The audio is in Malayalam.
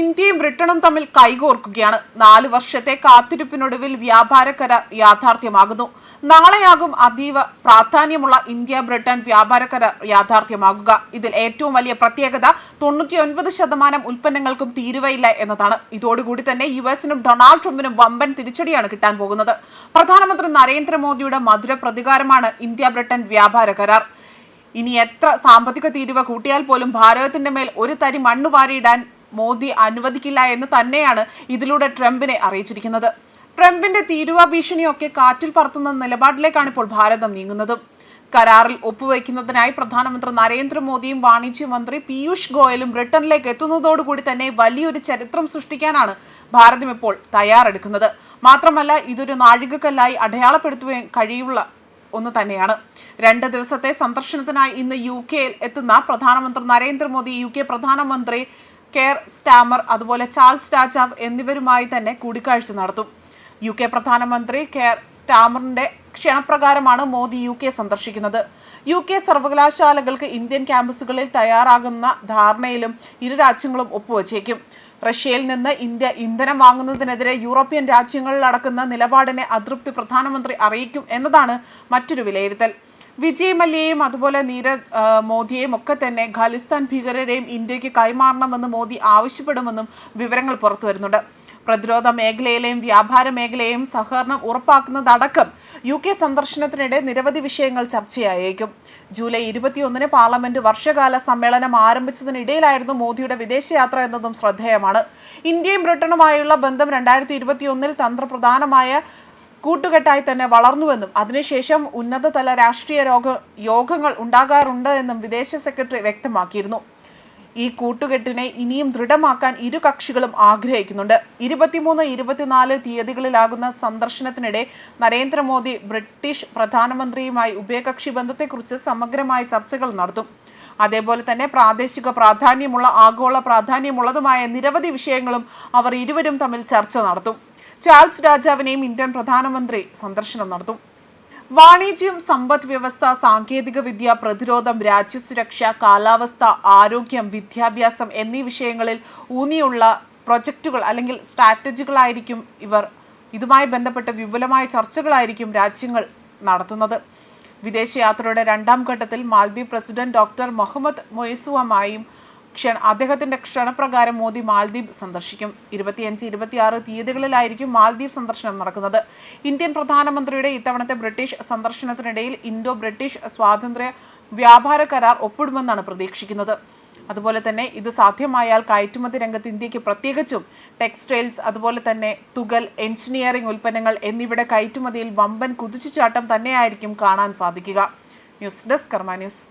ഇന്ത്യയും ബ്രിട്ടനും തമ്മിൽ കൈകോർക്കുകയാണ്. നാല് വർഷത്തെ കാത്തിരിപ്പിനൊടുവിൽ വ്യാപാര കരാർ യാഥാർത്ഥ്യമാകുന്നു. നാളെയാകും അതീവ പ്രാധാന്യമുള്ള ഇന്ത്യ ബ്രിട്ടൻ വ്യാപാര കരാർ യാഥാർത്ഥ്യമാകുക. ഇതിൽ ഏറ്റവും വലിയ പ്രത്യേകത തൊണ്ണൂറ്റിയൊൻപത് ശതമാനം ഉൽപ്പന്നങ്ങൾക്കും തീരുവയില്ല എന്നതാണ്. ഇതോടുകൂടി തന്നെ യു എസിനും ഡൊണാൾഡ് ട്രംപിനും വമ്പൻ തിരിച്ചടിയാണ് കിട്ടാൻ പോകുന്നത്. പ്രധാനമന്ത്രി നരേന്ദ്രമോദിയുടെ മധുര പ്രതികാരമാണ് ഇന്ത്യ ബ്രിട്ടൻ വ്യാപാര കരാർ. ഇനി എത്ര സാമ്പത്തിക തീരുവ കൂട്ടിയാൽ പോലും ഭാരതത്തിന്റെ മേൽ ഒരു തരി മണ്ണ് വാരിയിടാൻ മോദി അനുവദിക്കില്ല എന്ന് തന്നെയാണ് ഇതിലൂടെ ട്രംപിനെ അറിയിച്ചിരിക്കുന്നത്. ട്രംപിന്റെ തീരുവ ഭീഷണിയൊക്കെ കാറ്റിൽ പറത്തുന്ന നിലപാടിലേക്കാണ് ഇപ്പോൾ ഭാരതം നീങ്ങുന്നത്. കരാറിൽ ഒപ്പുവയ്ക്കുന്നതിനായി പ്രധാനമന്ത്രി നരേന്ദ്രമോദിയും വാണിജ്യ മന്ത്രി പീയൂഷ് ഗോയലും ബ്രിട്ടനിലേക്ക് എത്തുന്നതോടുകൂടി തന്നെ വലിയൊരു ചരിത്രം സൃഷ്ടിക്കാനാണ് ഭാരതം ഇപ്പോൾ തയ്യാറെടുക്കുന്നത്. മാത്രമല്ല ഇതൊരു നാഴികക്കല്ലായി അടയാളപ്പെടുത്തുവാൻ കഴിയുള്ള ഒന്ന് തന്നെയാണ്. രണ്ട് ദിവസത്തെ സന്ദർശനത്തിനായി ഇന്ന് യു കെയിൽ എത്തുന്ന പ്രധാനമന്ത്രി നരേന്ദ്രമോദി യു കെ പ്രധാനമന്ത്രി കെയർ സ്റ്റാമർ അതുപോലെ ചാൾസ് സ്റ്റാച്ചാവ് എന്നിവരുമായി തന്നെ കൂടിക്കാഴ്ച നടത്തും. യു കെ പ്രധാനമന്ത്രി കെയർ സ്റ്റാമറിന്റെ ക്ഷണപ്രകാരമാണ് മോദി യു കെ സന്ദർശിക്കുന്നത്. യു കെ സർവകലാശാലകൾക്ക് ഇന്ത്യൻ ക്യാമ്പസുകളിൽ തയ്യാറാകുന്ന ധാരണയിലും ഇരു രാജ്യങ്ങളും ഒപ്പുവച്ചേക്കും. റഷ്യയിൽ നിന്ന് ഇന്ത്യ ഇന്ധനം വാങ്ങുന്നതിനെതിരെ യൂറോപ്യൻ രാജ്യങ്ങളിൽ അടക്കുന്ന നിലപാടിനെ അതൃപ്തി പ്രധാനമന്ത്രി അറിയിക്കും എന്നതാണ് മറ്റൊരു വിലയിരുത്തൽ. വിജയ് മല്യയെയും അതുപോലെ നീരവ് മോദിയെയും ഒക്കെ തന്നെ ഖാലിസ്ഥാൻ ഭീകരരെയും ഇന്ത്യയ്ക്ക് കൈമാറണമെന്ന് മോദി ആവശ്യപ്പെടുമെന്നും വിവരങ്ങൾ പുറത്തു വരുന്നുണ്ട്. പ്രതിരോധ മേഖലയിലെയും വ്യാപാര മേഖലയെയും സഹകരണം ഉറപ്പാക്കുന്നതടക്കം യു കെ സന്ദർശനത്തിനിടെ നിരവധി വിഷയങ്ങൾ ചർച്ചയായേക്കും. ജൂലൈ ഇരുപത്തിയൊന്നിന് പാർലമെന്റ് വർഷകാല സമ്മേളനം ആരംഭിച്ചതിനിടയിലായിരുന്നു മോദിയുടെ വിദേശയാത്ര എന്നതും ശ്രദ്ധേയമാണ്. ഇന്ത്യയും ബ്രിട്ടനുമായുള്ള ബന്ധം രണ്ടായിരത്തി ഇരുപത്തിയൊന്നിൽ തന്ത്രപ്രധാനമായ കൂട്ടുകെട്ടായി തന്നെ വളർന്നുവെന്നും അതിനുശേഷം ഉന്നതതല രാഷ്ട്രീയ രോഗ യോഗങ്ങൾ ഉണ്ടാകാറുണ്ട് എന്നും വിദേശ സെക്രട്ടറി വ്യക്തമാക്കിയിരുന്നു. ഈ കൂട്ടുകെട്ടിനെ ഇനിയും ദൃഢമാക്കാൻ ഇരു കക്ഷികളും ആഗ്രഹിക്കുന്നുണ്ട്. ഇരുപത്തിമൂന്ന് ഇരുപത്തിനാല് തീയതികളിലാകുന്ന സന്ദർശനത്തിനിടെ നരേന്ദ്രമോദി ബ്രിട്ടീഷ് പ്രധാനമന്ത്രിയുമായി ഉഭയകക്ഷി ബന്ധത്തെക്കുറിച്ച് സമഗ്രമായ ചർച്ചകൾ നടത്തും. അതേപോലെ തന്നെ പ്രാദേശിക പ്രാധാന്യമുള്ള ആഗോള പ്രാധാന്യമുള്ളതുമായ നിരവധി വിഷയങ്ങളും അവർ ഇരുവരും തമ്മിൽ ചർച്ച നടത്തും. ചാൾസ് രാജാവിനെയും ഇന്ത്യൻ പ്രധാനമന്ത്രി സന്ദർശനം നടത്തും. വാണിജ്യം സമ്പദ് വ്യവസ്ഥ സാങ്കേതിക വിദ്യ പ്രതിരോധം രാജ്യസുരക്ഷ കാലാവസ്ഥ ആരോഗ്യം വിദ്യാഭ്യാസം എന്നീ വിഷയങ്ങളിൽ ഊന്നിയുള്ള പ്രൊജക്റ്റുകൾ അല്ലെങ്കിൽ സ്ട്രാറ്റജികളായിരിക്കും ഇവർ. ഇതുമായി ബന്ധപ്പെട്ട വിപുലമായ ചർച്ചകളായിരിക്കും രാജ്യങ്ങൾ നടത്തുന്നത്. വിദേശയാത്രയുടെ രണ്ടാം ഘട്ടത്തിൽ മാൽദ്വീപ് പ്രസിഡന്റ് ഡോക്ടർ മുഹമ്മദ് മൊയ്സുവുമായും ക്ഷണ അദ്ദേഹത്തിന്റെ ക്ഷണപ്രകാരം മോദി മാൽദ്വീപ് സന്ദർശിക്കും. ഇരുപത്തിയഞ്ച് ഇരുപത്തിയാറ് തീയതികളിലായിരിക്കും മാൽദ്വീപ് സന്ദർശനം നടക്കുന്നത്. ഇന്ത്യൻ പ്രധാനമന്ത്രിയുടെ ഇത്തവണത്തെ ബ്രിട്ടീഷ് സന്ദർശനത്തിനിടയിൽ ഇൻഡോ ബ്രിട്ടീഷ് സ്വാതന്ത്ര്യ വ്യാപാര കരാർ ഒപ്പിടുമെന്നാണ് പ്രതീക്ഷിക്കുന്നത്. അതുപോലെ തന്നെ ഇത് സാധ്യമായാൽ കയറ്റുമതി രംഗത്ത് ഇന്ത്യയ്ക്ക് പ്രത്യേകിച്ചും ടെക്സ്റ്റൈൽസ് അതുപോലെ തന്നെ തുകൽ എഞ്ചിനീയറിംഗ് ഉൽപ്പന്നങ്ങൾ എന്നിവയുടെ കയറ്റുമതിയിൽ വമ്പൻ കുതിച്ചുചാട്ടം തന്നെയായിരിക്കും കാണാൻ സാധിക്കുക. News desk Karma news.